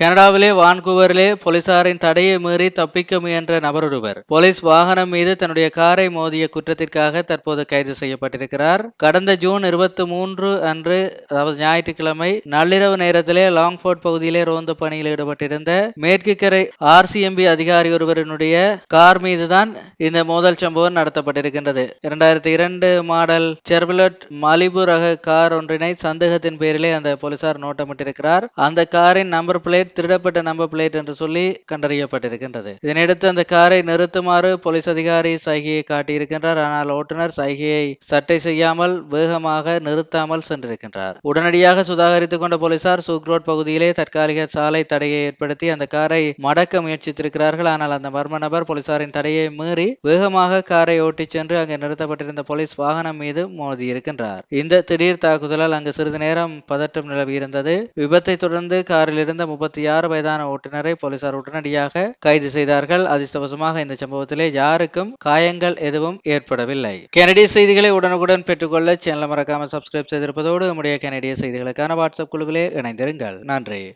கனடாவிலே வான்கூவரிலே போலீசாரின் தடையை மீறி தப்பிக்க முயன்ற நபரொருவர். போலீஸ் வாகனம் மீது தன்னுடைய காரை மோதிய குற்றத்திற்காக தற்போது கைது செய்யப்பட்டிருக்கிறார். கடந்த ஜூன் இருபத்தி மூன்று அன்று அதாவது ஞாயிற்றுக்கிழமை நள்ளிரவு நேரத்திலே லாங்ஃபோர்ட் பகுதியிலே ரோந்து பணியில் ஈடுபட்டிருந்த மேற்கு கரை ஆர்சிஎம்பி அதிகாரி ஒருவரினுடைய கார் மீதுதான் இந்த மோதல் சம்பவம் நடத்தப்பட்டிருக்கின்றது. இரண்டாயிரத்தி இரண்டு மாடல் செர்புலட் மலிபு ரக கார் ஒன்றினை சந்தேகத்தின் பேரிலே அந்த போலீசார் நோட்டமிட்டிருக்கிறார். அந்த காரின் நம்பர் பிளேட் பிளேட் திருடப்பட்ட நம்பர் பிளேட் என்று சொல்லி கண்டறியப்பட்டிருக்கின்றது. இதனையடுத்து அந்த காரை நிறுத்துமாறு போலீஸ் அதிகாரி சைகையை காட்டியிருக்கின்றார். ஆனால் ஓட்டுநர் சைகையை சட்டை செய்யாமல் வேகமாக நிறுத்தாமல் சென்றிருக்கின்றார். உடனடியாக சுதாகரித்துக் கொண்ட போலீசார் சூக் ரோட் பகுதியிலே தற்காலிக சாலை தடையை ஏற்படுத்தி அந்த காரை மடக்க முயற்சித்திருக்கிறார்கள். ஆனால் அந்த மர்ம நபர் போலீசாரின் தடையை மீறி வேகமாக காரை ஓட்டிச் சென்று அங்கு நிறுத்தப்பட்டிருந்த போலீஸ் வாகனம் மீது மோதியிருக்கின்றார். இந்த திடீர் தாக்குதலால் அங்கு சிறிது நேரம் பதற்றம் நிலவியிருந்தது. விபத்தை தொடர்ந்து காரில் இருந்த முப்பத்தி ஆறு வயதான ஓட்டுநரை போலீசார் உடனடியாக கைது செய்தார்கள். அதிர்ஷ்டவசமாக இந்த சம்பவத்திலே யாருக்கும் காயங்கள் எதுவும் ஏற்படவில்லை. கனடிய செய்திகளை உடனுக்குடன் பெற்றுக்கொள்ள சேனலை மறக்காமல் சப்ஸ்கிரைப் செய்திருப்பதோடு நம்முடைய கனடிய செய்திகளுக்கான வாட்ஸ்அப் குழுவிலே இணைந்திருங்கள். நன்றி.